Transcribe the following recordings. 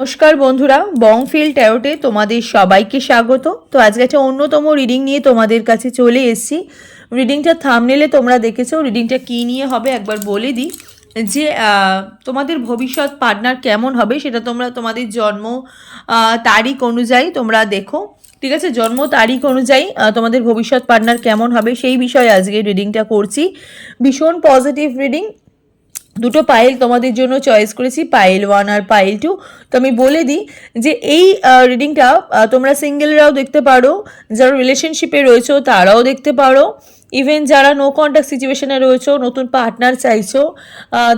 নমস্কার বন্ধুরা, বংফিল ট্যারোটে তোমাদের সবাইকে স্বাগত। তো আজকে একটা অন্যতম রিডিং নিয়ে তোমাদের কাছে চলে এসেছি। রিডিংটা থামনেলে তোমরা দেখেছ রিডিংটা কী নিয়ে হবে একবার বলে দিই। যে তোমাদের ভবিষ্যৎ পার্টনার কেমন হবে সেটা তোমরা তোমাদের জন্ম তারিখ অনুযায়ী তোমরা দেখো। ঠিক আছে? জন্ম, তারিখ অনুযায়ী তোমাদের ভবিষ্যৎ পার্টনার কেমন হবে সেই বিষয়ে আজকে রিডিংটা করছি। ভীষণ পজিটিভ রিডিং দুটো পাইল তোমাদের জন্য চয়েস করেছি পাইল ওয়ান আর পাইল টু তো আমি বলে দিই যে এই রিডিংটা তোমরা সিঙ্গেলরাও দেখতে পারো, যারা রিলেশনশিপে রয়েছো তারাও দেখতে পারো। ইভেন যারা নো কন্ট্যাক্ট সিচুয়েশানে রয়েছো, নতুন পার্টনার চাইছো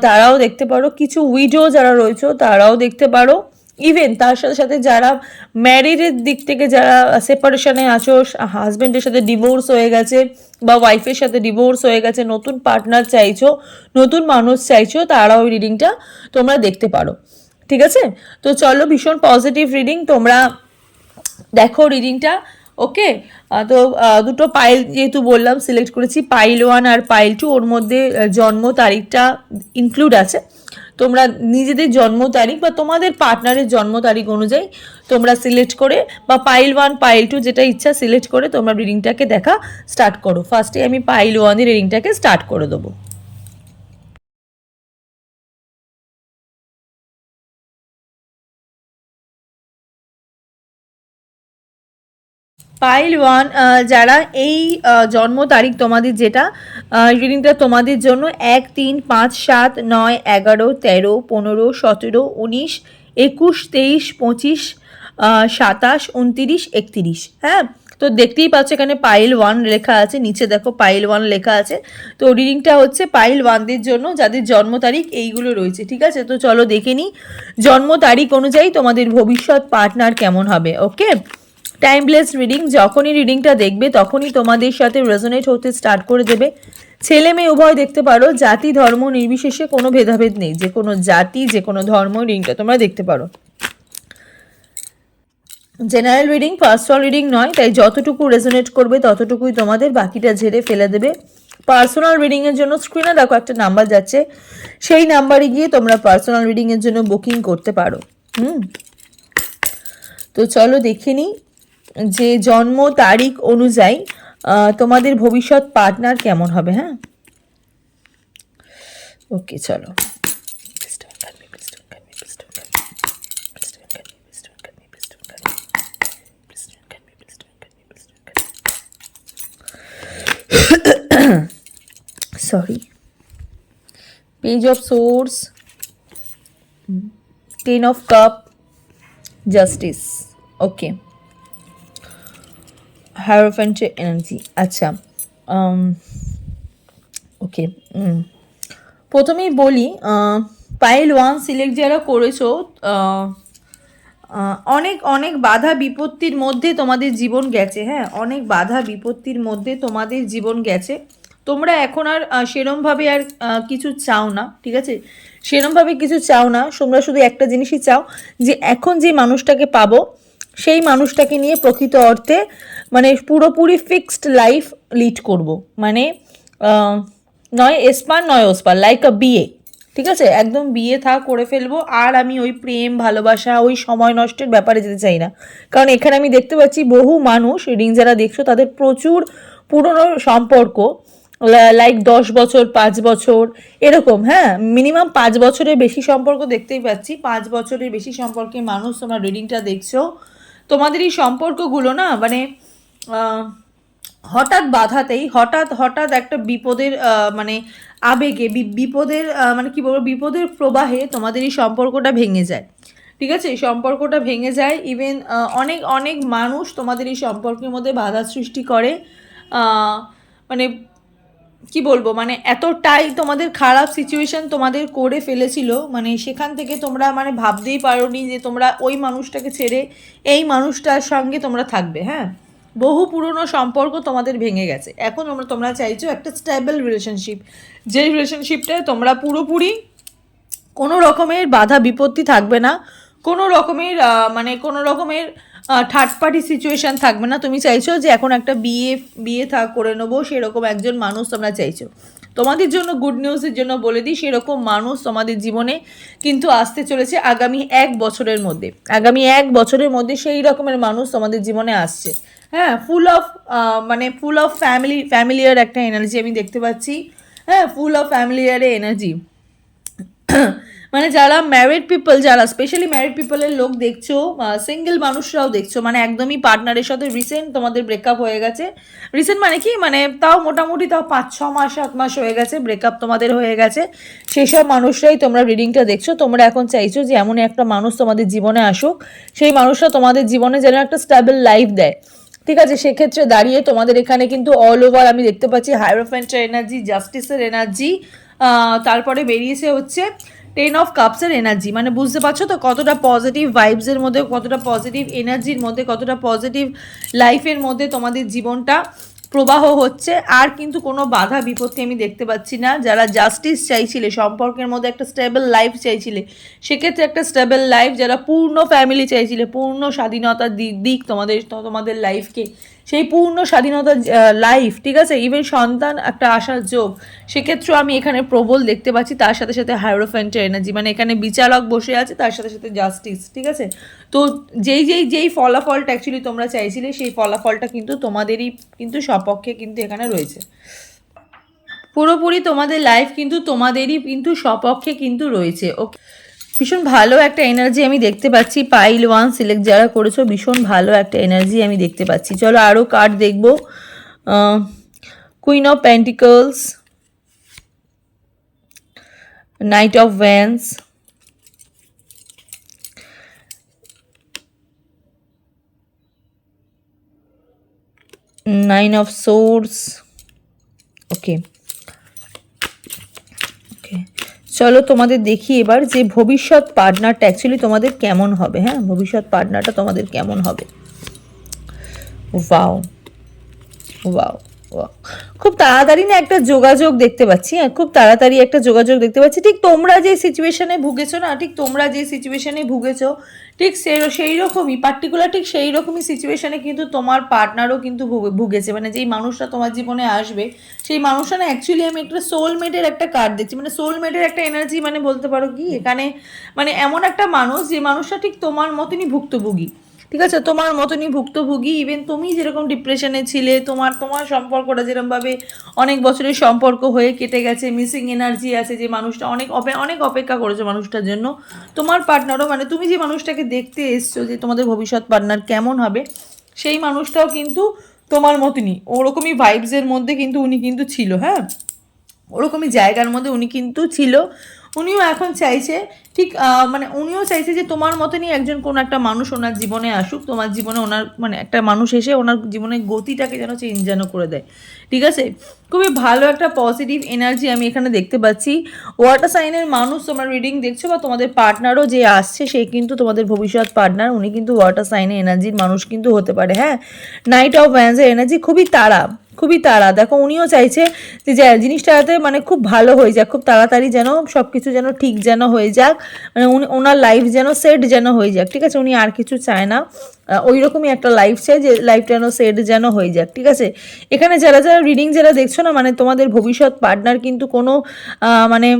তারাও দেখতে পারো। কিছু উইডো যারা রয়েছো তারাও দেখতে পারো। ইভেন তার সাথে সাথে যারা ম্যারিডের দিক থেকে যারা সেপারেশনে আছো হাজব্যান্ডের সাথে ডিভোর্স হয়ে গেছে বা ওয়াইফের সাথে ডিভোর্স হয়ে গেছে, নতুন পার্টনার চাইছো, নতুন মানুষ চাইছো তারাও ওই রিডিংটা তোমরা দেখতে পারো। ঠিক আছে? তো চলো, ভীষণ পজিটিভ রিডিং তোমরা দেখো রিডিংটা ওকে তো দুটো পাইল যেহেতু বললাম সিলেক্ট করেছি পাইল ওয়ান আর পাইল টু ওর মধ্যে জন্ম তারিখটা ইনক্লুড আছে। তোমরা নিজেদের জন্ম তারিখ বা তোমাদের পার্টনারের জন্ম তারিখ অনুযায়ী তোমরা সিলেক্ট করে বা পাইল ওয়ান পাইল টু যেটা ইচ্ছা সিলেক্ট করে তোমরা রিডিংটাকে দেখা স্টার্ট করো। ফার্স্টে আমি পাইল ওয়ানের রিডিংটাকে স্টার্ট করে দেবো। পাইল ওয়ান যারা এই জন্ম তারিখ তোমাদের যেটা রিডিংটা তোমাদের জন্য এক, তিন, পাঁচ, সাত, নয়, এগারো, তেরো, পনেরো, সতেরো, উনিশ, একুশ, তেইশ, পঁচিশ সাতাশ, উনতিরিশ, একতিরিশ হ্যাঁ? তো দেখতেই পাচ্ছ এখানে পাইল ওয়ান লেখা আছে, নিচে দেখো পাইল ওয়ান লেখা আছে। তো রিডিংটা হচ্ছে পাইল ওয়ানদের জন্য, যাদের জন্ম তারিখ এইগুলো রয়েছে, ঠিক আছে? তো চলো দেখে নিই, জন্ম তারিখ অনুযায়ী তোমাদের ভবিষ্যৎ পার্টনার কেমন হবে ওকে টাইমলেস রিডিং যখনই রিডিংটা দেখবে, তখনই তোমাদের সাথে রেজোনেট হতে স্টার্ট করে দেবে। ছেলে মেয়ে, উভয় দেখতে পারো, জাতি, ধর্ম, নির্বিশেষে কোনো ভেদাভেদ নেই। যে কোনো জাতি, যে কোনো ধর্ম রিডিংটা তোমরা দেখতে পারো। জেনারেল রিডিং পার্সোনাল রিডিং নয়, তাই যতটুকু রেজোনেট করবে, ততটুকুই তোমাদের বাকিটা ঝেড়ে ফেলে দেবে। পার্সোনাল রিডিংয়ের জন্য স্ক্রিনে দেখো একটা নাম্বার যাচ্ছে। সেই নাম্বারে গিয়ে তোমরা পার্সোনাল রিডিংয়ের জন্য বুকিং করতে পারো। হুম? তো চলো দেখে নিই। যে জন্ম তারিখ অনুযায়ী তোমাদের ভবিষ্যৎ পার্টনার কেমন হবে হ্যাঁ? ওকে চলো। Sorry page of swords ten of cups justice okay হারোফেন্টের energy আচ্ছা ওকে প্রথমেই বলি পাইল ওয়ান সিলেক্ট যারা করেছ অনেক অনেক বাধা বিপত্তির মধ্যে তোমাদের জীবন গেছে হ্যাঁ অনেক বাধা বিপত্তির মধ্যে তোমাদের জীবন গেছে। তোমরা এখন আর সেরমভাবে আর কিছু চাও না, ঠিক আছে? সেরমভাবে কিছু চাও না, তোমরা শুধু একটা জিনিসই চাও, যে এখন যে মানুষটাকে পাবো সেই মানুষটাকে নিয়ে প্রকৃত অর্থে মানে পুরোপুরি ফিক্সড লাইফ লিড করব। মানে নয় এসপার নয় ওসপার লাইক আ বিয়ে ঠিক আছে? একদম বিয়ে থা করে ফেলব। আর আমি ওই প্রেম, ভালোবাসা, ওই সময় নষ্টের ব্যাপারে যেতে চাই না। কারণ এখানে আমি দেখতে পাচ্ছি বহু মানুষ রিডিং যারা দেখছ, তাদের প্রচুর পুরনো সম্পর্ক লাইক দশ বছর, পাঁচ বছর, এরকম হ্যাঁ? মিনিমাম পাঁচ বছরের বেশি সম্পর্ক দেখতেই পাচ্ছি। পাঁচ বছরের বেশি সম্পর্কে মানুষ তোমরা রিডিংটা দেখছ। তোমাদের এই সম্পর্কগুলো না মানে হঠাৎ বাধাতেই, হঠাৎ হঠাৎ একটা বিপদের মানে আবেগে বিপদের মানে কি বলব, বিপদের প্রবাহে তোমাদের এই সম্পর্কটা ভেঙে যায়। ঠিক আছে? সম্পর্কটা ভেঙে যায়। ইভেন অনেক অনেক মানুষ তোমাদের এই সম্পর্কের মধ্যে বাধা সৃষ্টি করে। মানে কি বলব? মানে এতটাই তোমাদের খারাপ সিচুয়েশন তোমাদের করে ফেলেছিল মানে সেখান থেকে তোমরা মানে ভাবতেই পারোনি যে তোমরা ওই মানুষটাকে ছেড়ে এই মানুষটার সঙ্গে তোমরা থাকবে হ্যাঁ? বহু পুরনো সম্পর্ক তোমাদের ভেঙে গেছে। এখন তোমরা তোমরা চাইছো একটা স্টেবল রিলেশনশিপ যে রিলেশনশিপটায় তোমরা পুরোপুরি কোনো রকমের বাধা বিপত্তি থাকবে না, কোনো রকমের মানে কোনো রকমের থার্ড পার্টি সিচুয়েশন থাকবে না। তুমি চাইছো যে এখন একটা বিয়ে বিয়ে থাক, করে নেব, সেরকম একজন মানুষ তোমরা চাইছো। তোমাদের জন্য গুড নিউজের জন্য বলে দিই, সেরকম মানুষ তোমাদের জীবনে কিন্তু আসতে চলেছে আগামী এক বছরের মধ্যে। আগামী এক বছরের মধ্যে সেই রকমের মানুষ তোমাদের জীবনে আসছে। হ্যাঁ ফুল অফ মানে ফুল অফ ফ্যামিলি ফ্যামিলিয়ার একটা এনার্জি আমি দেখতে পাচ্ছি। হ্যাঁ ফুল অফ ফ্যামিলিয়ারে এনার্জি মানে যারা ম্যারিড পিপল যারা স্পেশালি ম্যারিড পিপলের লোক দেখছ সিঙ্গেল মানুষরাও দেখছ মানে একদমই পার্টনারের সাথে রিসেন্ট তোমাদের ব্রেকআপ হয়ে গেছে। রিসেন্ট মানে কি? মানে তাও মোটামুটি তাও পাঁচ, ছ মাস, সাত মাস হয়ে গেছে ব্রেকআপ তোমাদের হয়ে গেছে। সেই সব মানুষরাই তোমরা রিডিংটা দেখছ। তোমরা এখন চাইছো যে এমন একটা মানুষ তোমাদের জীবনে আসুক। সেই মানুষরা তোমাদের জীবনে যেন একটা স্টেবল লাইফ দেয়। ঠিক আছে? সেক্ষেত্রে দাঁড়িয়ে তোমাদের এখানে কিন্তু অল ওভার আমি দেখতে পাচ্ছি হাইরোফেন্টের এনার্জি জাস্টিসের এনার্জি তারপরে বেরিয়েছে হচ্ছে টেন অফ কাপসের এনার্জি মানে বুঝতে পারছ তো কতটা পজিটিভ ভাইবসের মধ্যে, কতটা পজিটিভ এনার্জির মধ্যে, কতটা পজিটিভ লাইফের মধ্যে তোমাদের জীবনটা প্রবাহ হচ্ছে। আর কিন্তু কোনো বাধা বিপত্তি আমি দেখতে পাচ্ছি না। যারা জাস্টিস চাইছিলে, সম্পর্কের মধ্যে একটা স্টেবল লাইফ চাইছিলে, সেক্ষেত্রে একটা স্টেবল লাইফ যারা পূর্ণ ফ্যামিলি চাইছিলে, পূর্ণ স্বাধীনতার দিক দিক তোমাদের তোমাদের লাইফকে সেই পূর্ণ স্বাধীনতা লাইফ ঠিক আছে? ইভেন সন্তান একটা আসার যোগ, সেক্ষেত্রেও আমি এখানে প্রবল দেখতে পাচ্ছি। তার সাথে সাথে হাইরোফেন্টের এনার্জি মানে এখানে বিচারক বসে আছে, তার সাথে সাথে জাস্টিস ঠিক আছে? তো যেই যেই যেই ফলাফলটা অ্যাকচুয়ালি তোমরা চাইছিলে, সেই ফলাফলটা কিন্তু তোমাদেরই কিন্তু সপক্ষে কিন্তু এখানে রয়েছে। পুরোপুরি তোমাদের লাইফ কিন্তু তোমাদেরই কিন্তু সপক্ষে কিন্তু রয়েছে ওকে ভীষণ ভালো একটা এনার্জি আমি দেখতে পাচ্ছি। পাইল ওয়ান সিলেক্ট যারা করেছ, ভীষণ ভালো একটা এনার্জি আমি দেখতে পাচ্ছি। চলো আরও কার্ড দেখব। Queen of pentacles knight of wands nine of swords okay চলো তোমাদের দেখি এবার যে ভবিষ্যৎ পার্টনারটা অ্যাকচুয়ালি তোমাদের কেমন হবে হ্যাঁ? ভবিষ্যৎ পার্টনারটা তোমাদের কেমন হবে? ওয়াও ওয়াও খুব তাড়াতাড়ি না একটা যোগাযোগ দেখতে পাচ্ছি হ্যাঁ খুব তাড়াতাড়ি একটা যোগাযোগ দেখতে পাচ্ছি। ঠিক তোমরা যে সিচুয়েশনে ভুগেছো না, ঠিক তোমরা যে সিচুয়েশনে ভুগেছো, ঠিক সেই রকমই পার্টিকুলার ঠিক সেই রকমই সিচুয়েশনে কিন্তু তোমার পার্টনারও কিন্তু ভুগে- ভুগেছে। মানে যেই মানুষটা তোমার জীবনে আসবে, সেই মানুষটা না অ্যাকচুয়ালি আমি একটা সোলমেটের একটা কার্ড দেখছি। মানে সোলমেটের একটা এনার্জি মানে বলতে পারো কি, এখানে মানে এমন একটা মানুষ যে মানুষটা ঠিক তোমার মতনই ভুক্তভোগী। ঠিক আছে? তোমার মতনই ভুক্তভোগী ইভেন তুমি যেরকম ডিপ্রেশনে ছিলে, তোমার তোমার সম্পর্কটা যেরকমভাবে অনেক বছরের সম্পর্ক হয়ে কেটে গেছে মিসিং এনার্জি আছে যে মানুষটা অনেক অনেক অপেক্ষা করেছে মানুষটার জন্য। তোমার পার্টনারও মানে তুমি যে মানুষটাকে দেখতে এসছো যে তোমাদের ভবিষ্যৎ পার্টনার কেমন হবে, সেই মানুষটাও কিন্তু তোমার মতনই। ওরকমই ভাইবসের মধ্যে কিন্তু উনি কিন্তু ছিল হ্যাঁ? ওরকমই জায়গার মধ্যে উনি কিন্তু ছিল। উনিও এখন চাইছে, ঠিক মানে উনিও চাইছে যে তোমার মতনই একজন কোন একটা মানুষ ওনার জীবনে আসুক, তোমার জীবনে ওনার মানে একটা মানুষ এসে ওনার জীবনের গতিটাকে যেন চেঞ্জ যেন করে দেয়। ঠিক আছে? খুবই ভালো একটা পজিটিভ এনার্জি আমি এখানে দেখতে পাচ্ছি। ওয়াটার সাইনের মানুষ তোমার রিডিং দেখছ বা তোমাদের পার্টনারও যে আসছে, সে কিন্তু তোমাদের ভবিষ্যৎ পার্টনার উনি কিন্তু ওয়াটার সাইনের এনার্জির মানুষ কিন্তু হতে পারে হ্যাঁ? নাইট অফ ভ্যান্সের এনার্জি খুবই তাড়া খুবই তাড়া। দেখো, উনিও চাইছে যে জিনিসটা যাতে মানে খুব ভালো হয়ে যাক, খুব তাড়াতাড়ি যেন সব কিছু যেন ঠিক যেন হয়ে যাক মানে উনি, ওনার লাইফ যেন সেট যেন হয়ে যাক, ঠিক আছে? উনি আর কিছু চায় না। ওই রকমই একটা লাইফ চাই যে লাইফটা যেন সেট যেন হয়ে যাক, ঠিক আছে? এখানে যারা যারা রিডিং যারা দেখছ না মানে তোমাদের ভবিষ্যৎ পার্টনার কিন্তু কোনো মানে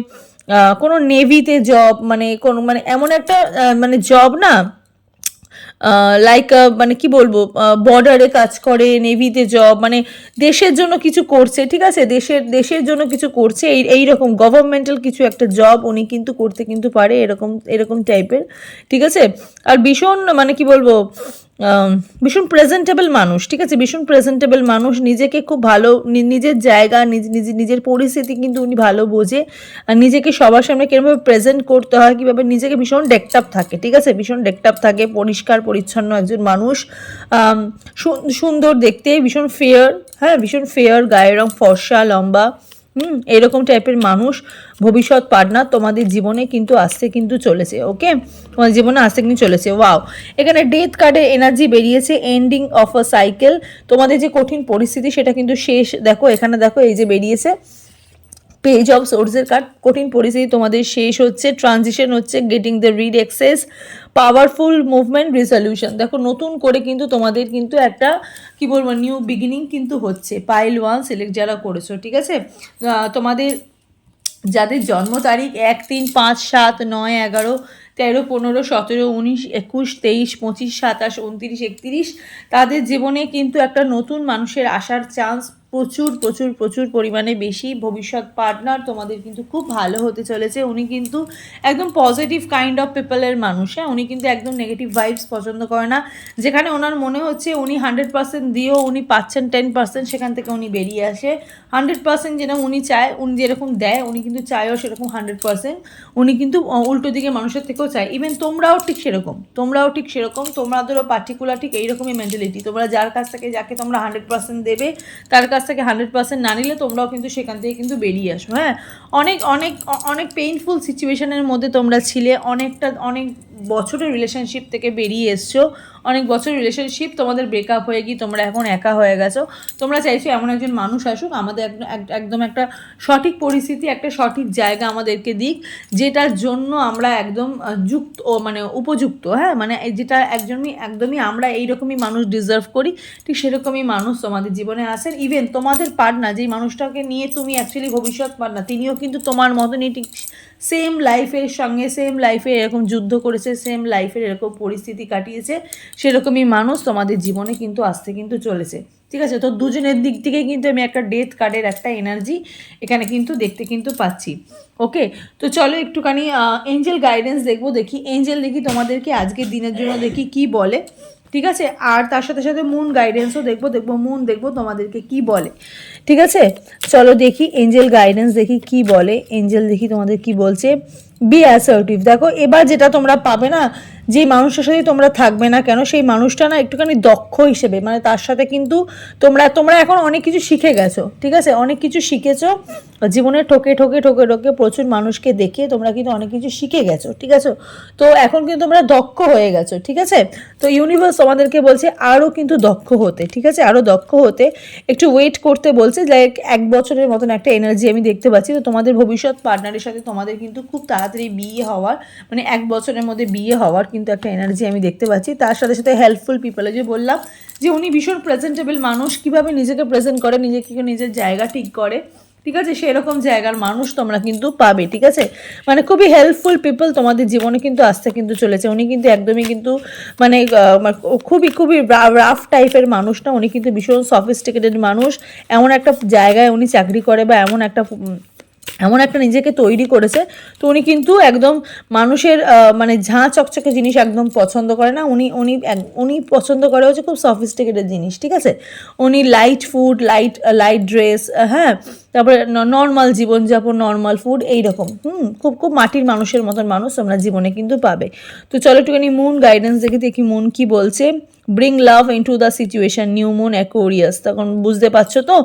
কোনো নেভিতে জব মানে কোনো মানে এমন একটা মানে জব না লাইক মানে কি বলব বর্ডারে কাজ করে নেভিতে জব মানে দেশের জন্য কিছু করছে, ঠিক আছে? দেশের দেশের জন্য কিছু করছে, এই এইরকম গভর্নমেন্টাল কিছু একটা জব উনি কিন্তু করতে কিন্তু পারে, এরকম এরকম টাইপের ঠিক আছে? আর ভীষণ মানে কি বলব ভীষণ প্রেজেন্টেবল মানুষ, ঠিক আছে? ভীষণ প্রেজেন্টেবল মানুষ। নিজেকে খুব ভালো নিজের জায়গা, নিজ, নিজ- নিজের পরিস্থিতি কিন্তু উনি ভালো বোঝে। আর নিজেকে সবার সামনে কীভাবে প্রেজেন্ট করতে হয়, কীভাবে নিজেকে ভীষণ ডেকটাপ থাকে, ঠিক আছে? ভীষণ ডেকটাপ থাকে, পরিষ্কার, পরিচ্ছন্ন একজন মানুষ। সুন্দর দেখতে, ভীষণ ফেয়ার হ্যাঁ? ভীষণ ফেয়ার গায়ের রং ফর্সা, লম্বা। হুম, এরকম টাইপের মানুষ ভবিষ্যৎ পার্টনার তোমাদের জীবনে কিন্তু আসতে কিন্তু চলেছে ওকে তোমাদের জীবনে আসতে কিন্তু চলেছে ওয়াও এখানে ডেথ কার্ডের এনার্জি বেরিয়েছে এন্ডিং অফ আ সাইকেল তোমাদের যে কঠিন পরিস্থিতি সেটা কিন্তু শেষ, দেখো, এখানে দেখো, এই যে বেরিয়েছে। পেজ অফ সোর্সের কার্ড, কঠিন পরিস্থিতি তোমাদের শেষ হচ্ছে ট্রানজিশন হচ্ছে getting the read access powerful movement resolution দেখো, নতুন করে কিন্তু তোমাদের কিন্তু একটা, কি বলব নিউ বিগিনিং কিন্তু হচ্ছে। পাইল ওয়ান সিলেক্ট যারা করেছ, ঠিক আছে? তোমাদের যাদের জন্ম তারিখ এক, তিন, পাঁচ, সাত, নয়, এগারো, তেরো, পনেরো, সতেরো, উনিশ, একুশ, তেইশ, পঁচিশ, সাতাশ, উনত্রিশ, একত্রিশ, তাদের জীবনে কিন্তু একটা নতুন মানুষের আসার চান্স প্রচুর প্রচুর প্রচুর পরিমাণে বেশি ভবিষ্যৎ পার্টনার তোমাদের কিন্তু খুব ভালো হতে চলেছে। উনি কিন্তু একদম পজিটিভ কাইন্ড অফ পিপলের মানুষ হ্যাঁ? উনি কিন্তু একদম নেগেটিভ ভাইবস পছন্দ করে না। যেখানে ওনার মনে হচ্ছে উনি হান্ড্রেড পার্সেন্ট দিয়েও উনি পাচ্ছেন টেন পার্সেন্ট সেখান থেকে উনি বেরিয়ে আসে। হান্ড্রেড পার্সেন্ট যেটা উনি চায়, উনি যেরকম দেয়, উনি কিন্তু চায়ও সেরকম হান্ড্রেড পার্সেন্ট উনি কিন্তু উল্টো দিকে মানুষের থেকেও চায়। ইভেন তোমরাও ঠিক সেরকম, তোমরাও ঠিক সেরকম তোমাদেরও পার্টিকুলার ঠিক এইরকমই মেন্টালিটি তোমরা যার কাছ থেকে যাকে তোমরা হান্ড্রেড পার্সেন্ট দেবে, তার কাছ থেকে হান্ড্রেড পার্সেন্ট না নিলে তোমরাও কিন্তু সেখান থেকে কিন্তু বেরিয়ে আসো হ্যাঁ? অনেক অনেক অনেক পেইনফুল সিচুয়েশানের মধ্যে তোমরা ছিলে, অনেকটা, অনেক বছরের রিলেশনশিপ থেকে বেরিয়ে এসছো। অনেক বছর রিলেশনশিপ তোমাদের ব্রেকআপ হয়ে গিয়ে তোমরা এখন একা হয়ে গেছো। তোমরা চাইছো এমন একজন মানুষ আসুক, আমাদের একদম এক- একদম একটা সঠিক পরিস্থিতি, একটা সঠিক জায়গা আমাদেরকে দিক, যেটার জন্য আমরা একদম যুক্ত মানে উপযুক্ত হ্যাঁ? মানে যেটা একজনই, একদমই আমরা এইরকমই মানুষ ডিজার্ভ করি, ঠিক সেরকমই মানুষ তোমাদের জীবনে আসেন ইভেন তোমাদের পার্টনার যেই মানুষটাকে নিয়ে তুমি অ্যাকচুয়ালি ভবিষ্যৎ পার্টনার তিনিও কিন্তু তোমার মতনই, ঠিক সেম লাইফের সঙ্গে সেম লাইফে এরকম যুদ্ধ করেছে সেম লাইফের এরকম পরিস্থিতি কাটিয়েছে। সেরকমই মানুষ তোমাদের জীবনে কিন্তু আসতে কিন্তু চলেছে। ঠিক আছে? তো দুজনের দিক থেকে কিন্তু আমি একটা ডেথ কার্ডের একটা এনার্জি এখানে কিন্তু দেখতে কিন্তু পাচ্ছি। ওকে তো চলো একটুখানি এঞ্জেল গাইডেন্স দেখব, দেখি এঞ্জেল দেখি তোমাদেরকে আজকের দিনের জন্য দেখি কি বলে। ঠিক আছে? আর তার সাথে সাথে মুন গাইডেন্সও দেখব দেখব মুন দেখব তোমাদেরকে কি বলে। ঠিক আছে? চলো দেখি এঞ্জেল গাইডেন্স দেখি কি বলে। এঞ্জেল দেখি তোমাদের কি বলছে। বি অ্যাসার্টিভ দেখো, এবার যেটা তোমরা পাবে না যে মানুষের সাথে তোমরা থাকবে না কেন, সেই মানুষটা না একটুখানি দক্ষ হিসেবে মানে তার সাথে কিন্তু তোমরা তোমরা এখন অনেক কিছু শিখে গেছো, ঠিক আছে? অনেক কিছু শিখেছো, জীবনে ঠকে ঠকে ঠকে ঠকে প্রচুর মানুষকে দেখে তোমরা কিন্তু অনেক কিছু শিখে গেছো, ঠিক আছে? তো এখন কিন্তু তোমরা দক্ষ হয়ে গেছো, ঠিক আছে? তো ইউনিভার্স তোমাদেরকে বলছে আরও কিন্তু দক্ষ হতে, ঠিক আছে? আরও দক্ষ হতে, একটু ওয়েট করতে বলছে লাইক এক বছরের মতন একটা এনার্জি আমি দেখতে পাচ্ছি, তো তোমাদের ভবিষ্যৎ পার্টনারের সাথে তোমাদের কিন্তু খুব তাড়াতাড়ি বিয়ে হওয়ার মানে এক বছরের মধ্যে বিয়ে হওয়ার কিন্তু একটা এনার্জি আমি দেখতে পাচ্ছি। তার সাথে সাথে হেল্পফুল পিপলে যে বললাম যে উনি ভীষণ প্রেজেন্টেবল মানুষ, কীভাবে নিজেকে প্রেজেন্ট করে, নিজেকে নিজের জায়গা ঠিক করে, ঠিক আছে? সেরকম জায়গার মানুষ তোমরা কিন্তু পাবে, ঠিক আছে? মানে খুবই হেল্পফুল পিপল তোমাদের জীবনে কিন্তু আসতে কিন্তু চলেছে। উনি কিন্তু একদমই কিন্তু মানে মানে খুবই খুবই রাফ টাইপের মানুষ না। উনি কিন্তু ভীষণ সফিস্টিকেটেড মানুষ। এমন একটা জায়গায় উনি চাকরি করে বা এমন একটা এমন একটা নিজেকে তৈরি করেছে, তো উনি কিন্তু একদম মানুষের মানে ঝাঁ চকচকে জিনিস একদম পছন্দ করে না। উনি উনি উনি পছন্দ করে হচ্ছে খুব সফিস্টিকেটেড জিনিস, ঠিক আছে? উনি light food light light dress হ্যাঁ? তারপরে নর্মাল জীবনযাপন নর্মাল ফুড এইরকম। হুম, খুব খুব মাটির মানুষের মতন মানুষ তোমরা জীবনে কিন্তু পাবে। তো চলো একটুখানি মুন গাইডেন্স দেখে দেখি মুন কি বলছে। Bring love into the situation new moon Aquarius তখন বুঝতে পারছ তো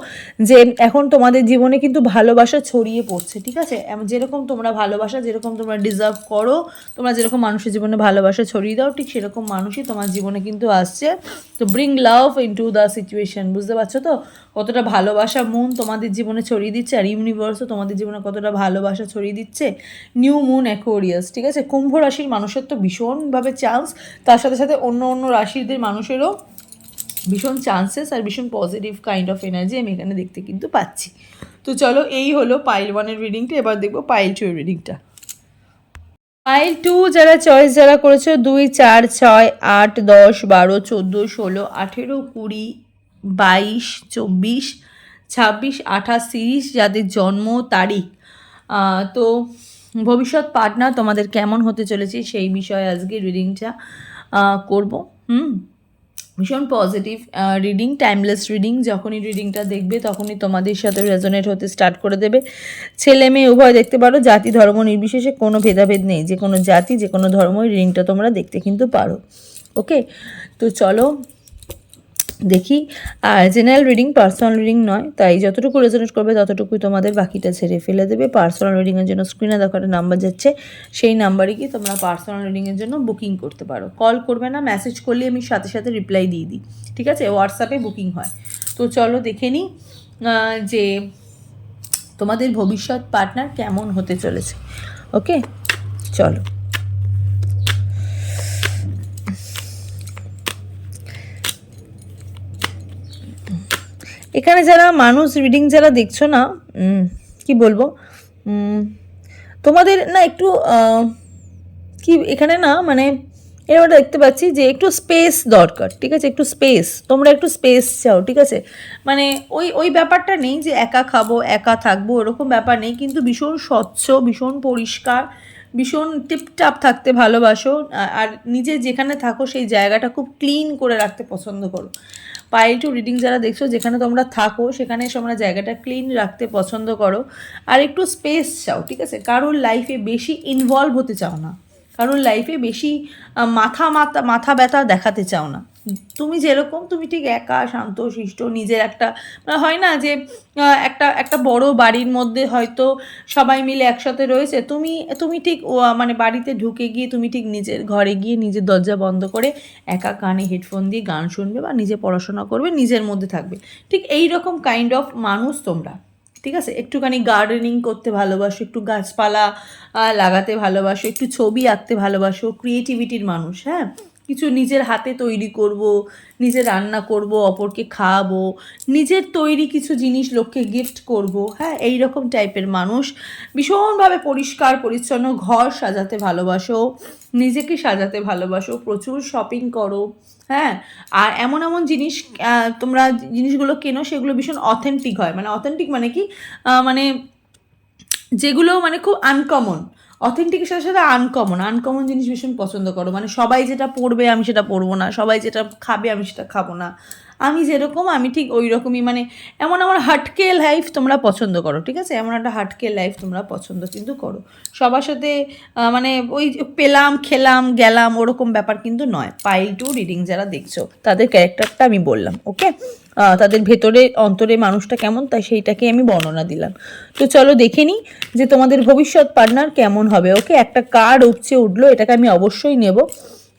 যে এখন তোমাদের জীবনে কিন্তু ভালোবাসা ছড়িয়ে পড়ছে, ঠিক আছে? যেরকম তোমরা ভালোবাসা, যেরকম তোমরা ডিজার্ভ করো, তোমরা যেরকম মানুষের জীবনে ভালোবাসা ছড়িয়ে দাও, ঠিক সেরকম মানুষই তোমার জীবনে কিন্তু আসছে। তো bring love into the situation বুঝতে পারছ তো? কতটা ভালোবাসা মুন তোমাদের জীবনে ছড়িয়ে দিচ্ছে আর ইউনিভার্সও তোমাদের জীবনে কতটা ভালোবাসা ছড়িয়ে দিচ্ছে। নিউ মুন অ্যাকোরিয়াস ঠিক আছে? কুম্ভ রাশির মানুষের তো ভীষণভাবে চান্স তার সাথে সাথে অন্য অন্য রাশিদের মানুষেরও ভীষণ চান্সেস আর ভীষণ পজিটিভ কাইন্ড অফ এনার্জি আমি এখানে দেখতে কিন্তু পাচ্ছি। তো চলো, এই হলো পাইল ওয়ানের রিডিংটা এবার দেখব পাইল টু রিডিংটা পাইল টু। যারা চয়েস যারা করেছ, দুই, চার, ছয়, আট, দশ, বারো, চোদ্দ, ষোলো, আঠেরো, কুড়ি, বাইশ, চব্বিশ ছাব্বিশ, আঠাশ, তিরিশ যাদের জন্ম তারিখ। তো ভবিষ্যৎ পার্টনার তোমাদের কেমন হতে চলেছে সেই বিষয়ে আজকে রিডিংটা করব, হুম? ভীষণ পজিটিভ রিডিং টাইমলেস রিডিং যখনই রিডিংটা দেখবে তখনই তোমাদের সাথে রেজোনেট হতে স্টার্ট করে দেবে। ছেলে মেয়ে, উভয় দেখতে পারো, জাতি, ধর্ম নির্বিশেষে কোনো ভেদাভেদ নেই, যে কোনো জাতি, যে কোনো ধর্মই রিডিংটা তোমরা দেখতে কিন্তু পারো। ওকে তো চলো দেখি। আর জেনারেল রিডিং পার্সোনাল রিডিং নয়, তাই যতটুকু রেজনেট করবে ততটুকুই তোমাদের বাকিটা ছেড়ে ফেলে দেবে। পার্সোনাল রিডিংয়ের জন্য স্ক্রিনে দেখো একটা নাম্বার যাচ্ছে, সেই নাম্বারে কি তোমরা পার্সোনাল রিডিংয়ের জন্য বুকিং করতে পারো। কল করবে না মেসেজ করলে আমি সাথে সাথে রিপ্লাই দিয়ে দিই, ঠিক আছে? হোয়াটসঅ্যাপে বুকিং হয়। তো চলো দেখে নিই যে তোমাদের ভবিষ্যৎ পার্টনার কেমন হতে চলেছে। ওকে চলো। এখানে যারা মানুষ রিডিং যারা দেখছ না কি বলব? তোমাদের না একটু কি এখানে না মানে এবার দেখতে পাচ্ছি যে একটু স্পেস দরকার, ঠিক আছে? একটু স্পেস তোমরা একটু স্পেস চাও, ঠিক আছে? মানে ওই ওই ব্যাপারটা নেই যে একা খাব, একা থাকব, ওরকম ব্যাপার নেই, কিন্তু ভীষণ স্বচ্ছ, ভীষণ পরিষ্কার, ভীষণ টিপটাপ থাকতে ভালোবাসো আর নিজে যেখানে থাকো সেই জায়গাটা খুব ক্লিন করে রাখতে পছন্দ করো। পাইল একটু রিডিং যারা দেখছ, যেখানে তোমরা থাকো, সেখানে তোমরা জায়গাটা ক্লিন রাখতে পছন্দ করো। আর একটু স্পেস চাও, ঠিক আছে? কারোর লাইফে বেশি ইনভলভ হতে চাও না। কারণ লাইফে বেশি মাথা মাথা মাথা ব্যথা দেখাতে চাও না। তুমি যেরকম, তুমি ঠিক একা, শান্ত, শিষ্ট, নিজের একটা মানে হয় না যে একটা একটা বড় বাড়ির মধ্যে হয়তো সবাই মিলে একসাথে রয়েছে, তুমি তুমি ঠিক মানে বাড়িতে ঢুকে গিয়ে তুমি ঠিক নিজের ঘরে গিয়ে নিজের দরজা বন্ধ করে একা কানে হেডফোন দিয়ে গান শুনবে বা নিজে পড়াশোনা করবে, নিজের মধ্যে থাকবে। ঠিক এই রকম কাইন্ড অফ মানুষ তোমরা। ঠিক আছে? একটুখানি গার্ডেনিং করতে ভালোবাসো, একটু গাছপালা লাগাতে ভালোবাসো, একটু ছবি আঁকতে ভালোবাসো ক্রিয়েটিভিটির মানুষ হ্যাঁ? কিছু নিজের হাতে তৈরি করব, নিজে রান্না করব, অপরকে খাওয়াবো, নিজের তৈরি কিছু জিনিস লোককে গিফট করব। হ্যাঁ এই রকম টাইপের মানুষ। ভীষণভাবে পরিষ্কার, পরিচ্ছন্ন, ঘর সাজাতে ভালোবাসো, নিজেকে সাজাতে ভালোবাসো, প্রচুর শপিং করো। হ্যাঁ আর এমন এমন জিনিস তোমরা জিনিসগুলো কেনো, সেগুলো ভীষণ অথেন্টিক হয়। মানে অথেন্টিক মানে কি? মানে যেগুলো মানে খুব আনকমন অথেন্টিকের সাথে সাথে আনকমন আনকমন জিনিস ভীষণ পছন্দ করো। মানে সবাই যেটা পড়বে আমি সেটা পরবো না, সবাই যেটা খাবে আমি সেটা খাব না। আমি যেরকম, আমি ঠিক ওই রকমই মানে এমন আমার হাটকে লাইফ তোমরা পছন্দ করো, ঠিক আছে? এমন একটা হাটকে লাইফ তোমরা পছন্দ কিন্তু করো। সবার সাথে মানে ওই পেলাম, খেলাম, গেলাম, ওরকম ব্যাপার কিন্তু নয়। পাইল টু রিডিং যারা দেখছ, তাদের ক্যারেক্টারটা আমি বললাম ওকে তাদের ভেতরে, অন্তরে মানুষটা কেমন, তাই সেইটাকে আমি বর্ণনা দিলাম। তো চলো দেখে নিই যে তোমাদের ভবিষ্যৎ পার্টনার কেমন হবে, ওকে? একটা কার্ড উপচে উঠল, এটাকে আমি অবশ্যই নেব।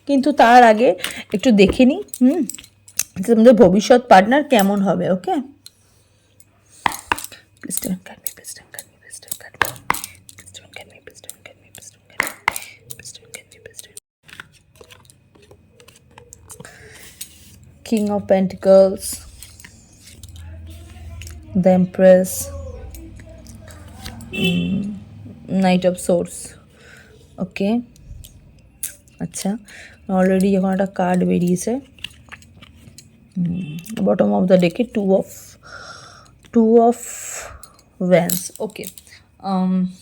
কিন্তু তার আগে একটু দেখে নিই, হুম? যে তোমাদের ভবিষ্যৎ পার্টনার কেমন হবে, okay? King of pentacles the Empress, mm, Knight of Swords. Okay আচ্ছা অলরেডি যখন একটা কার্ড বেরিয়েছে বটম অফ দ্য ডেকে two of two of wands okay Um,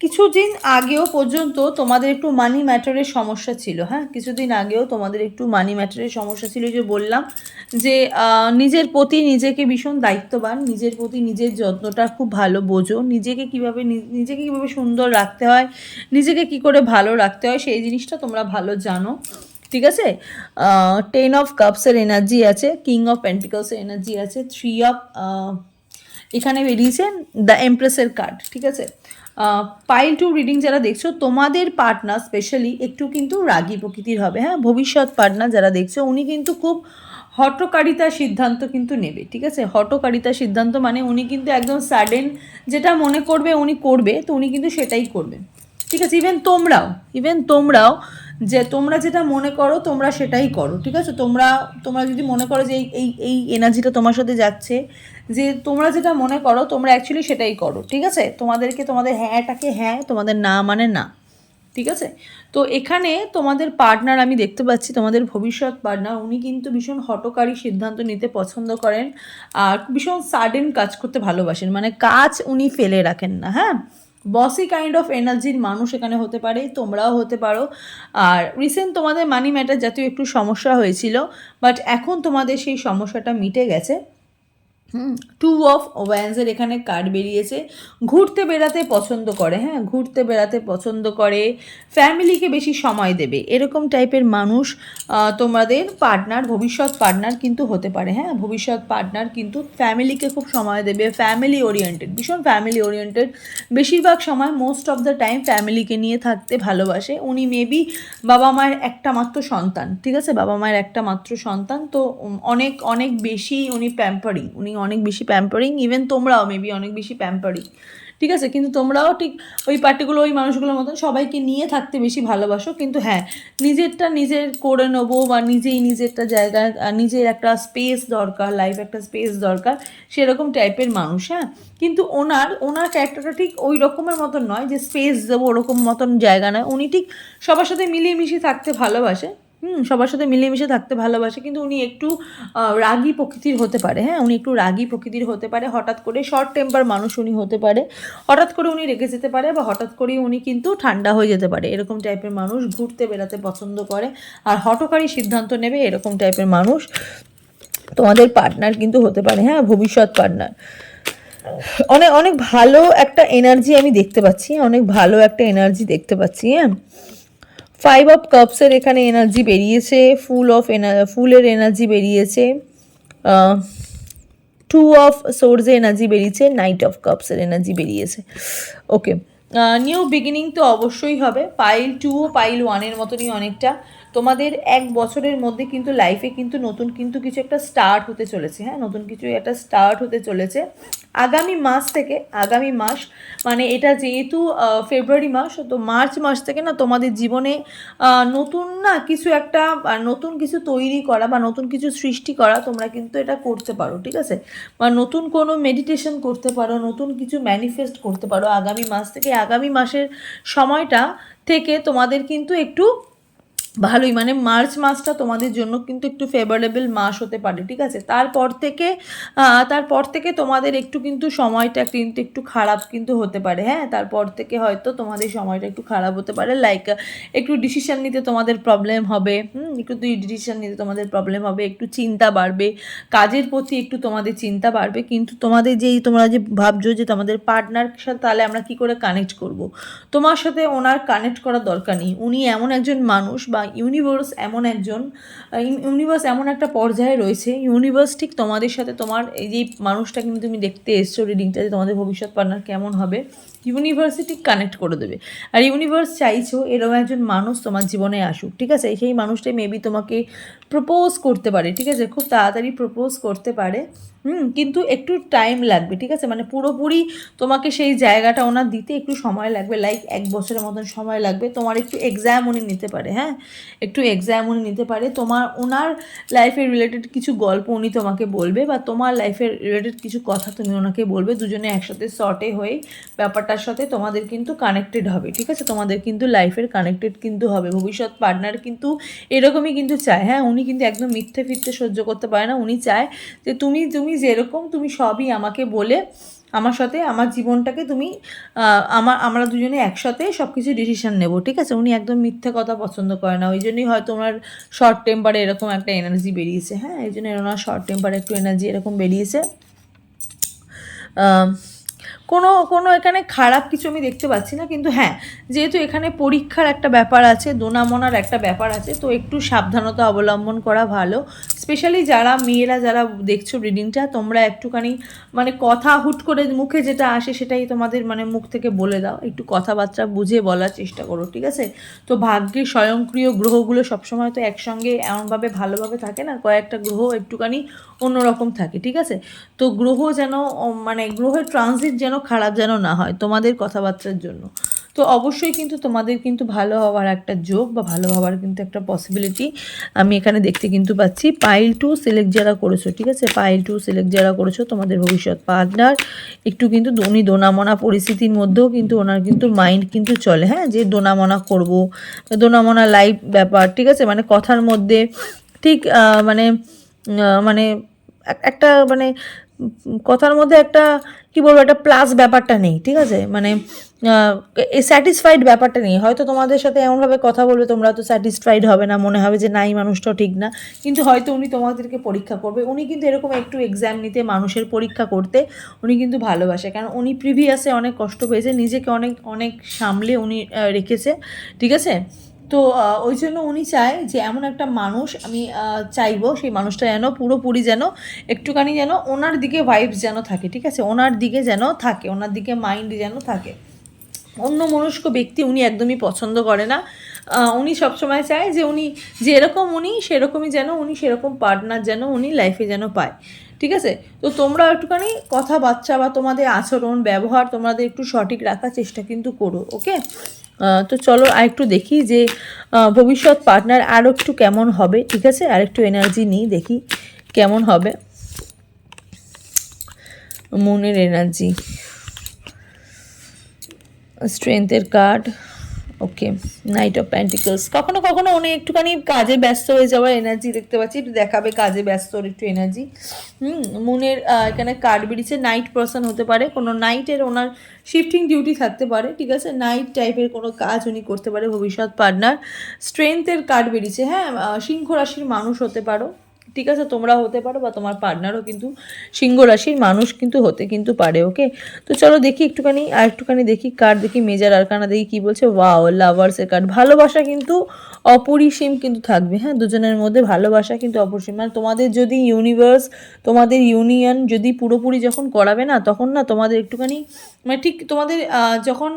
কিছুদিন আগেও পর্যন্ত তোমাদের একটু মানি ম্যাটারের সমস্যা ছিল হ্যাঁ? কিছুদিন আগেও তোমাদের একটু মানি ম্যাটারের সমস্যা ছিল যে বললাম যে নিজের প্রতি নিজেকে ভীষণ দায়িত্ববান, নিজের প্রতি নিজের যত্নটা খুব ভালো, বোঝো। নিজেকে কীভাবে নিজেকে কীভাবে সুন্দর রাখতে হয়, নিজেকে কি করে ভালো রাখতে হয়, সেই জিনিসটা তোমরা ভালো জানো, ঠিক আছে? টেন অফ কাপসের এনার্জি আছে কিং অফ পেন্টিকলসের এনার্জি আছে থ্রি অফ এখানে বেরিয়েছে দ্য এমপ্রেসের কার্ড ঠিক আছে? পাইল টু রিডিং যারা দেখছ, তোমাদের পার্টনার স্পেশালি একটু কিন্তু রাগী প্রকৃতির হবে হ্যাঁ? ভবিষ্যৎ পার্টনার যারা দেখছ, উনি কিন্তু খুব হটকারিতা সিদ্ধান্ত কিন্তু নেবে, ঠিক আছে? হটকারিতা সিদ্ধান্ত মানে উনি কিন্তু একদম সাডেন যেটা মনে করবে, উনি করবে, তো উনি কিন্তু সেটাই করবে ঠিক আছে? ইভেন তোমরাও ইভেন তোমরাও যে তোমরা যেটা মনে করো, তোমরা সেটাই করো, ঠিক আছে? তোমরা তোমরা যদি মনে করো যে এই এই এনার্জিটা তোমার সাথে যাচ্ছে, যে তোমরা যেটা মনে করো, তোমরা অ্যাকচুয়ালি সেটাই করো, ঠিক আছে? তোমাদেরকে, তোমাদের হ্যাঁটাকে হ্যাঁ তোমাদের না মানে না, ঠিক আছে? তো এখানে তোমাদের পার্টনার আমি দেখতে পাচ্ছি, তোমাদের ভবিষ্যৎ পার্টনার উনি কিন্তু ভীষণ হটকারী সিদ্ধান্ত নিতে পছন্দ করেন, আর ভীষণ সাডেন কাজ করতে ভালোবাসেন মানে কাজ উনি ফেলে রাখেন না হ্যাঁ? বসি কাইন্ড অফ এনার্জির মানুষ এখানে হতে পারে, তোমরাও হতে পারো। আর রিসেন্ট তোমাদের মানি ম্যাটার জাতীয় একটু সমস্যা হয়েছিল বাট এখন তোমাদের সেই সমস্যাটা মিটে গেছে। হুম টু অফ ওয়ান্সের এখানে কার্ড বেরিয়েছে। ঘুরতে বেড়াতে পছন্দ করে হ্যাঁ ঘুরতে বেড়াতে পছন্দ করে। ফ্যামিলিকে বেশি সময় দেবে। এরকম টাইপের মানুষ তোমাদের পার্টনার ভবিষ্যৎ পার্টনার কিন্তু হতে পারে হ্যাঁ ভবিষ্যৎ পার্টনার কিন্তু ফ্যামিলিকে খুব সময় দেবে ফ্যামিলি ওরিয়েন্টেড ভীষণ ফ্যামিলি ওরিয়েন্টেড বেশিরভাগ সময় মোস্ট অফ দ্য টাইম ফ্যামিলিকে নিয়ে থাকতে ভালোবাসে। উনি মেবি বাবা মায়ের একটা মাত্র সন্তান, ঠিক আছে? বাবা মায়ের একটা মাত্র সন্তান, তো অনেক অনেক বেশি উনি প্যাম্পারিং উনি অনেক বেশি প্যাম্পারিং ইভেন তোমরাও মেবি অনেক বেশি প্যাম্পারিং ঠিক আছে? কিন্তু তোমরাও ঠিক ওই পার্টিকুলার ওই মানুষগুলোর মতন সবাইকে নিয়ে থাকতে বেশি ভালোবাসো। কিন্তু হ্যাঁ নিজেরটা নিজের করে নেব বা নিজেই নিজেরটা জায়গায় আহ, নিজের একটা স্পেস দরকার লাইফ একটা স্পেস দরকার সেরকম টাইপের মানুষ হ্যাঁ? কিন্তু ওনার ওনার ক্যারেক্টারটা ঠিক ওই রকমের মতন নয় যে স্পেস দেবো ওরকম মতন জায়গা নয়। উনি ঠিক সবার সাথে মিলিয়ে মিশিয়ে থাকতে ভালোবাসে। হুম, সবার সাথে মিলেমিশে থাকতে ভালোবাসে, কিন্তু উনি একটু রাগী প্রকৃতির হতে পারে হ্যাঁ? উনি একটু রাগী প্রকৃতির হতে পারে, হঠাৎ করে শর্ট টেম্পার মানুষ উনি হতে পারে, হঠাৎ করে উনি রেগে যেতে পারে বা হঠাৎ করেই উনি কিন্তু ঠান্ডা হয়ে যেতে পারে, এরকম টাইপের মানুষ ঘুরতে, বেড়াতে পছন্দ করে, আর হটকারী সিদ্ধান্ত নেবে এরকম টাইপের মানুষ তোমাদের পার্টনার কিন্তু হতে পারে হ্যাঁ? ভবিষ্যৎ পার্টনার অনেক অনেক ভালো একটা এনার্জি আমি দেখতে পাচ্ছি, অনেক ভালো একটা এনার্জি দেখতে পাচ্ছি হ্যাঁ? ফাইভ অফ কাপসের এখানে এনার্জি বেরিয়েছে ফুল অফ ফুলের এনার্জি বেরিয়েছে টু অফ সোর্সে এনার্জি বেরিয়েছে নাইট অফ কাপসের এনার্জি বেরিয়েছে। ওকে নিউ বিগিনিং তো অবশ্যই হবে। পাইল টু পাইল ওয়ানের মতনই অনেকটা। তোমাদের এক বছরের মধ্যে কিন্তু লাইফে কিন্তু নতুন কিন্তু কিছু একটা স্টার্ট হতে চলেছে হ্যাঁ? নতুন কিছু একটা স্টার্ট হতে চলেছে। আগামী মাস থেকে, আগামী মাস মানে এটা যেহেতু ফেব্রুয়ারি মাস, তো মার্চ মাস থেকে না তোমাদের জীবনে নতুন না কিছু একটা নতুন কিছু তৈরি করা, বা নতুন কিছু সৃষ্টি করা তোমরা কিন্তু এটা করতে পারো, ঠিক আছে? বা নতুন কোনো মেডিটেশন করতে পারো, নতুন কিছু ম্যানিফেস্ট করতে পারো। আগামী মাস থেকে, আগামী মাসের সময়টা থেকে তোমাদের কিন্তু একটু ভালোই মানে মার্চ মাসটা তোমাদের জন্য কিন্তু একটু ফেভারেবল মাস হতে পারে, ঠিক আছে? তারপর থেকে তারপর থেকে তোমাদের একটু কিন্তু সময়টা কিন্তু একটু খারাপ কিন্তু হতে পারে হ্যাঁ? তারপর থেকে হয়তো তোমাদের সময়টা একটু খারাপ হতে পারে লাইক একটু ডিসিশান নিতে তোমাদের প্রবলেম হবে, হুম? একটু দুই ডিসিশান নিতে তোমাদের প্রবলেম হবে, একটু চিন্তা বাড়বে, কাজের প্রতি একটু তোমাদের চিন্তা বাড়বে, কিন্তু তোমাদের যেই, তোমরা যে ভাবছ যে তোমাদের পার্টনার সাথে তাহলে আমরা কি করে কানেক্ট করব? তোমার সাথে ওনার কানেক্ট করার দরকার নেই, উনি এমন একজন মানুষ বা ইউনিভার্স এমন একজন ইউনিভার্স এমন একটা পর্যায়ে রয়েছে ইউনিভার্স ঠিক তোমাদের সাথে তোমার এই যে মানুষটা কিন্তু তুমি দেখতে এসছো রিডিংটা যে তোমাদের ভবিষ্যৎ পার্টনার কেমন হবে ইউনিভার্সিটি কানেক্ট করে দেবে। আর ইউনিভার্স চাইছো এরকম একজন মানুষ তোমার জীবনে আসুক, ঠিক আছে? সেই মানুষটাই মেবি তোমাকে প্রপোজ করতে পারে, ঠিক আছে? খুব তাড়াতাড়ি প্রপোজ করতে পারে, হুম? কিন্তু একটু টাইম লাগবে, ঠিক আছে? মানে পুরোপুরি তোমাকে সেই জায়গাটা ওনার দিতে একটু সময় লাগবে লাইক এক বছরের মতন সময় লাগবে। তোমার একটু এক্সাম উনি নিতে পারে হ্যাঁ? একটু এক্সাম উনি নিতে পারে। তোমার ওনার লাইফের রিলেটেড কিছু গল্প উনি তোমাকে বলবে বা তোমার লাইফের রিলেটেড কিছু কথা তুমি ওনাকে বলবে, দুজনে একসাথে শর্টে হয়ে ব্যাপারটার সাথে তোমাদের কিন্তু কানেক্টেড হবে, ঠিক আছে? তোমাদের কিন্তু লাইফের কানেক্টেড কিন্তু হবে, ভবিষ্যৎ পার্টনার কিন্তু এরকমই কিন্তু চায় হ্যাঁ? উনি কিন্তু একদম মিথ্যে ফিরতে সহ্য করতে পারে না, উনি চায় যে তুমি তুমি যেরকম, তুমি সবই আমাকে বলে আমার সাথে, আমার জীবনটাকে তুমি আমার আমরা দুজনে একসাথে সব কিছু ডিসিশন নেব, ঠিক আছে? উনি একদম মিথ্যে কথা পছন্দ করে না, ওই জন্যই হয়তো ওনার শর্ট টেম্পারে এরকম একটা এনার্জি বেরিয়েছে হ্যাঁ? এই জন্য ওনার শর্ট টেম্পারে একটু এনার্জি এরকম বেরিয়েছে। কোনো কোনো এখানে খারাপ কিছু আমি দেখতে পাচ্ছি না, কিন্তু হ্যাঁ যেহেতু এখানে পরীক্ষার একটা ব্যাপার আছে, দোনামোনার একটা ব্যাপার আছে, তো একটু সাবধানতা অবলম্বন করা ভালো। স্পেশালি যারা মেয়েরা, যারা দেখছ রিডিংটা তোমরা একটুখানি মানে কথা হুট করে মুখে যেটা আসে সেটাই তোমাদের মানে মুখ থেকে বলে দাও। একটু কথাবার্তা বুঝে বলার চেষ্টা করো, ঠিক আছে? তো ভাগ্যে স্বয়ংক্রিয় গ্রহগুলো সবসময় তো একসঙ্গে এমনভাবে ভালোভাবে থাকে না, কয়েকটা গ্রহ একটুখানি অন্যরকম থাকে, ঠিক আছে? তো গ্রহ যেন মানে গ্রহের ট্রানজিট যেন খারাপ যেন না হয় তোমাদের কথাবার্তার জন্য। তো অবশ্যই কিন্তু তোমাদের কিন্তু ভালো হওয়ার একটা যোগ বা ভালো হওয়ার কিন্তু একটা পসিবিলিটি আমি এখানে দেখতে কিন্তু পাচ্ছি। পাইল টু সিলেক্ট যারা করেছ, ঠিক আছে? পাইল টু সিলেক্ট যারা করেছ, তোমাদের ভবিষ্যৎ পার্টনার একটু কিন্তু উনি দোনামনা পরিস্থিতির মধ্যেও কিন্তু ওনার কিন্তু মাইন্ড কিন্তু চলে হ্যাঁ? যে দোনামনা করব, দোনামনা লাইফ ব্যাপার, ঠিক আছে? মানে কথার মধ্যে ঠিক মানে মানে একটা মানে কথার মধ্যে একটা কি বলব, একটা প্লাস ব্যাপারটা নেই, ঠিক আছে? মানে এই স্যাটিসফাইড ব্যাপারটা নেই। হয়তো তোমাদের সাথে এমনভাবে কথা বলবে, তোমরা তো স্যাটিসফাইড হবে না, মনে হবে যে নাই, মানুষটাও ঠিক না। কিন্তু হয়তো উনি তোমাদেরকে পরীক্ষা করবে। উনি কিন্তু এরকম একটু এক্সাম নিতে, মানুষের পরীক্ষা করতে, উনি কিন্তু ভালোবাসে। কারণ উনি প্রিভিয়াসে অনেক কষ্ট পেয়েছে, নিজেকে অনেক অনেক সামলে উনি রেখেছে, ঠিক আছে? তো ওই জন্য উনি চায় যে এমন একটা মানুষ আমি চাইব সেই মানুষটা যেন পুরোপুরি যেন একটুখানি যেন ওনার দিকে ভাইবস যেন থাকে, ঠিক আছে? ওনার দিকে যেন থাকে, ওনার দিকে মাইন্ড যেন থাকে। অন্য মনস্ক ব্যক্তি উনি একদমই পছন্দ করে না। উনি সবসময় চায় যে উনি যেরকম উনি, সেরকমই যেন উনি, সেরকম পার্টনার যেন উনি লাইফে যেন পায়, ঠিক আছে? তো তোমরা একটুখানি কথাবার্তা বা তোমাদের আচরণ, ব্যবহার তোমাদের একটু সঠিক রাখার চেষ্টা কিন্তু করো ওকে তো চলো আর একটু দেখি যে ভবিষ্যৎ পার্টনার আরও একটু কেমন হবে, ঠিক আছে? আর একটু এনার্জি নিই, দেখি কেমন হবে। মনের energy স্ট্রেংথের card okay knight of pentacles কখনো কখনো উনি একটুখানি কাজে ব্যস্ত হয়ে যাওয়ার এনার্জি দেখতে পাচ্ছি। একটু দেখাবে কাজে ব্যস্ত একটু এনার্জি হুম, মুনের এখানে কার্ড বেরিয়েছে। নাইট পার্সন হতে পারে। কোনো নাইটের ওনার শিফটিং ডিউটি থাকতে পারে, ঠিক আছে? নাইট টাইপের কোনো কাজ উনি করতে পারে, ভবিষ্যৎ পার্টনার স্ট্রেংথের কার্ড বেরিয়েছে। হ্যাঁ সিংহ রাশির মানুষ হতে পারো। ঠিক আছে তোমরা হতে পারো বা তোমার পার্টনারও কিন্তু সিংহ রাশির মানুষ কিন্তু হতে কিন্তু পারে ওকে তো চলো দেখি একটুখানি, আর একটুখানি দেখি কার্ড দেখি মেজার আরকানা, দেখি কি বলছে। ওয়াও লাভার্সের কার্ড ভালোবাসা কিন্তু অপরিসীম কিন্তু থাকবে হ্যাঁ? দুজনের মধ্যে ভালোবাসা কিন্তু অপরিসীম। মানে তোমাদের যদি ইউনিভার্স তোমাদের ইউনিয়ন যদি পুরোপুরি যখন করাবে না, তখন না তোমাদের একটুখানি মানে ঠিক তোমাদের যখন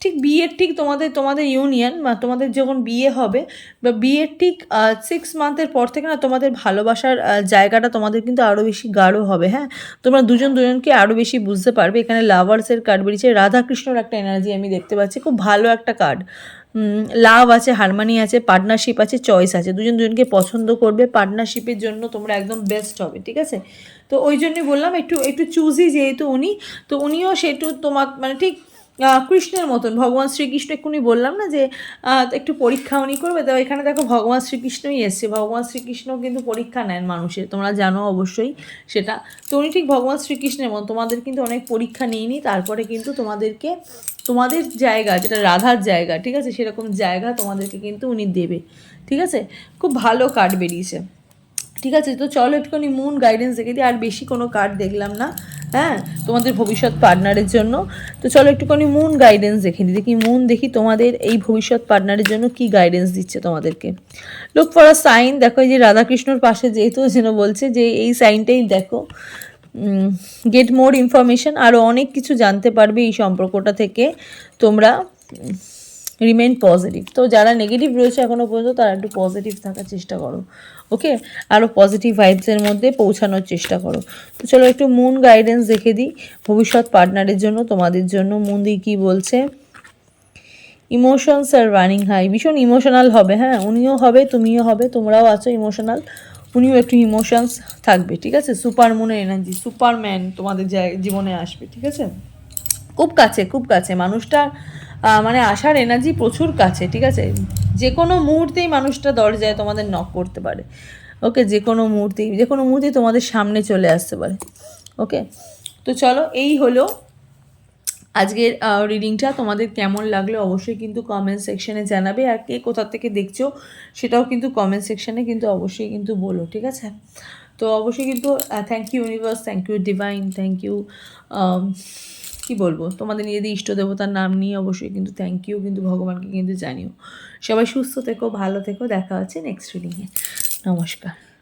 ঠিক বিয়ের ঠিক তোমাদের তোমাদের ইউনিয়ন বা তোমাদের যখন বিয়ে হবে বা বিয়ের ঠিক সিক্স মান্থের পর থেকে না তোমাদের ভালোবাসার জায়গাটা তোমাদের কিন্তু আরও বেশি গাঢ় হবে হ্যাঁ? তোমরা দুজন দুজনকে আরও বেশি বুঝতে পারবে। এখানে লাভার্সের কার্ড বেরিয়েছে। রাধাকৃষ্ণর একটা এনার্জি আমি দেখতে পাচ্ছি। খুব ভালো একটা কার্ড লাভ আছে হারমানি আছে পার্টনারশিপ আছে চয়েস আছে। দুজন দুজনকে পছন্দ করবে। পার্টনারশিপের জন্য তোমরা একদম বেস্ট হবে, ঠিক আছে? তো ওই জন্যই বললাম, একটু একটু চুজি যেহেতু উনি, তো উনিও সেটু তোমার মানে ঠিক কৃষ্ণের মতন। ভগবান শ্রীকৃষ্ণ এক্ষুনি বললাম না যে একটু পরীক্ষা উনি করবে। তো এখানে দেখো ভগবান শ্রীকৃষ্ণই এসছে। ভগবান শ্রীকৃষ্ণ কিন্তু পরীক্ষা নেন মানুষের। তোমরা জানো অবশ্যই সেটা। তো উনি ঠিক ভগবান শ্রীকৃষ্ণের মতো তোমাদের কিন্তু অনেক পরীক্ষা নিয়ে তারপরে কিন্তু তোমাদেরকে, তোমাদের জায়গা, যেটা রাধার জায়গা, ঠিক আছে? সেরকম জায়গা তোমাদেরকে কিন্তু উনি দেবে। ঠিক আছে? খুব ভালো কার্ড বেরিয়েছে। ঠিক আছে, তো চলো একটুখানি মুন গাইডেন্স দেখে দিই, আর বেশি কোনো কার্ড দেখলাম না হ্যাঁ তোমাদের ভবিষ্যৎ পার্টনারের জন্য। তো চলো একটুখানি মুন গাইডেন্স দেখে নিই, দেখি মুন দেখি তোমাদের এই ভবিষ্যৎ পার্টনারের জন্য কি গাইডেন্স দিচ্ছে তোমাদেরকে। লুক ফর আ সাইন দেখো এই যে রাধাকৃষ্ণর পাশে যেহেতু যেন বলছে যে এই সাইনটাই দেখো। গেট মোর ইনফরমেশন আরও অনেক কিছু জানতে পারবে এই সম্পর্কটা থেকে তোমরা রিমেন পজিটিভ তো যারা নেগেটিভ রয়েছে এখনও পর্যন্ত, তারা একটু পজিটিভ থাকার চেষ্টা করো। ওকে আরও পজিটিভ ভাইবসের মধ্যে পৌঁছানোর চেষ্টা করো। তো চলো একটু মুন গাইডেন্স দেখে দিই। ভবিষ্যৎ পার্টনারের জন্য, তোমাদের জন্য মুন দি কী বলছে? ইমোশনস আর রানিং হাই ভীষণ ইমোশনাল হবে হ্যাঁ? উনিও হবে, তুমিও হবে, তোমরাও আছো ইমোশনাল উনিও একটু ইমোশনস থাকবে, ঠিক আছে? সুপার মুনের এনার্জি সুপারম্যান তোমাদের জীবনে আসবে, ঠিক আছে? খুব কাছে খুব কাছে। মানুষটার মানে আসার এনার্জি প্রচুর কাছে, ঠিক আছে? যে কোনো মুহূর্তেই মানুষটা দরজায় তোমাদের নক করতে পারে। ওকে যে কোনো মুহূর্তেই যে কোনো মুহূর্তেই তোমাদের সামনে চলে আসতে পারে। ওকে তো চলো, এই হলো আজকের রিডিংটা তোমাদের কেমন লাগল অবশ্যই কিন্তু কমেন্ট সেকশনে জানাবে। আর কে কোথা থেকে দেখছ সেটাও কিন্তু কমেন্ট সেকশানে কিন্তু অবশ্যই কিন্তু বলো, ঠিক আছে? তো অবশ্যই কিন্তু thank you universe thank you divine thank you কি বলব? তোমাদের নিজেদের ইষ্ট দেবতার নাম নিয়ে অবশ্যই কিন্তু থ্যাংক ইউ কিন্তু ভগবানকে কিন্তু জানিও। সবাই সুস্থ থেকো, ভালো থেকো, দেখা হচ্ছে নেক্সট রিডিংয়ে নমস্কার।